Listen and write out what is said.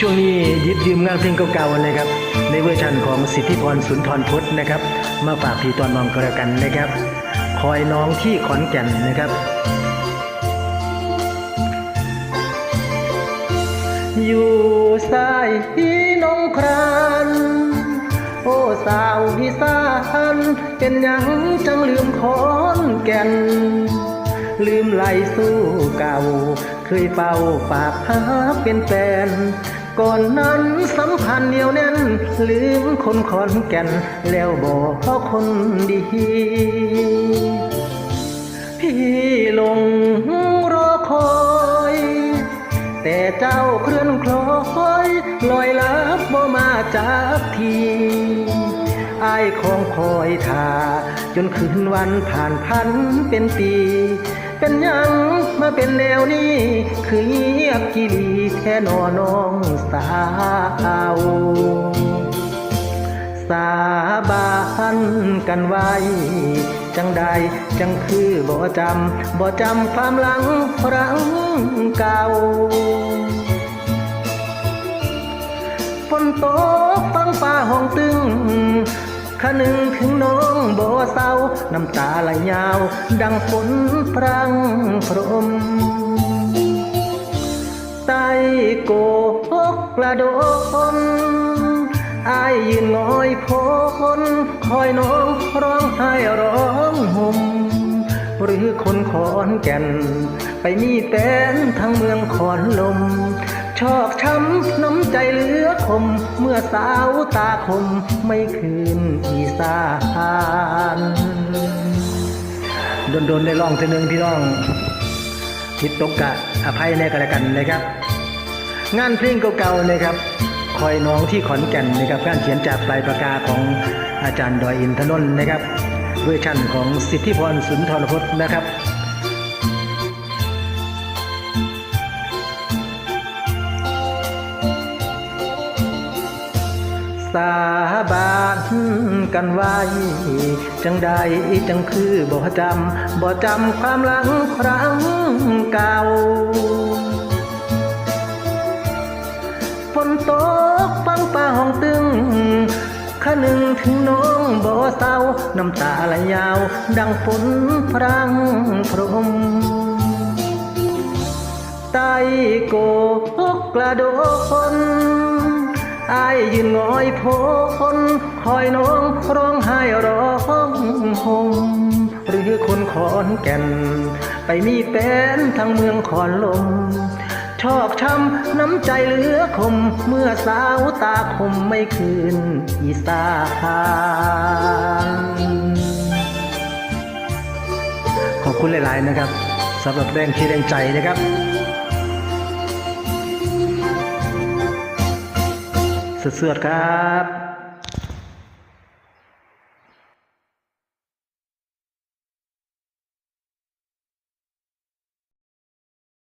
ช่วงนี้ยิบยืมงานเพลงเก่าๆนะครับ ในเวอร์ชันของสิทธิพรสุนทรพจน์นะครับ มาฝากพี่ตอนมองกระกันนะครับ คอยน้องที่ขอนแก่นนะครับ อยู่สายพี่น้องครานโอ้สาวอีสานเป็นยังจังลืมขอ ลืมไหลสู้เก่า เคยเฝ้าฝากหาเป็นแฟน ก่อนนั้นสัมพันธ์เหนียวแน่น ลืมคนขอนแก่น แล้วบอกเพราะคนดี พี่ลงรอคอย แต่เจ้าเคลื่อนคล้อยลอยลับบ่มาจากทีอายของคอยท่าจนคืนวันผ่านพันเป็นปี เป็นยังมาเป็นแนวนี้ คือเงียบกีรีแค่นอน้องสาวสาบานกันไว้ จังใดจังคือบ่จำบ่จำความหลังรังเก่าฝนตกฟังฟ้าห้องตึง ขนึงถึงน้องบ่เศร้า น้ำตาไหลยาว ดังฝนพรังพรมใต้โกกกระโดนอายยืนงอยโพนคอยน้องร้องไห้ร้องห่มหรือคนขอนแก่น ไปมีแฟนทั้งเมืองขอนลม ชอกช้ำน้ำใจเหลือคม เมื่อสาวตาคมไม่คืนอีสานโดนๆได้ลองเทนึงพี่น้องคิดตกกะอภัยในกันและกันนะครับ งานเพลงเก่าๆนะครับคอยน้องที่ขอนแก่นนะครับการเขียนจากปลายปากกาของอาจารย์ดอยอินทนนท์นะครับเวอร์ชันของสิทธิพรสุนทรพจน์นะครับ สาบานกันไว้ จังใดจังคือบ่จำบ่จำความหลังครั้งเก่าฝนตกฟังป่าห้องตึงขะนึงถึงน้องบ่เศร้าน้ำตาไหลยาว ดังฝนพรังพรมใต้โกกระโดน อายยืนงอยโพนคอยน้องร้องไห้ร้องห่มหรือคนขอนแก่น ไปมีแฟนทางเมืองขอนลม ชอกช้ำน้ำใจเหลือคม เมื่อสาวตาคมไม่คืนอีสานขอบคุณหลาย ๆ นะครับสำหรับแรงเชียร์แรงใจนะครับ สุดๆครับ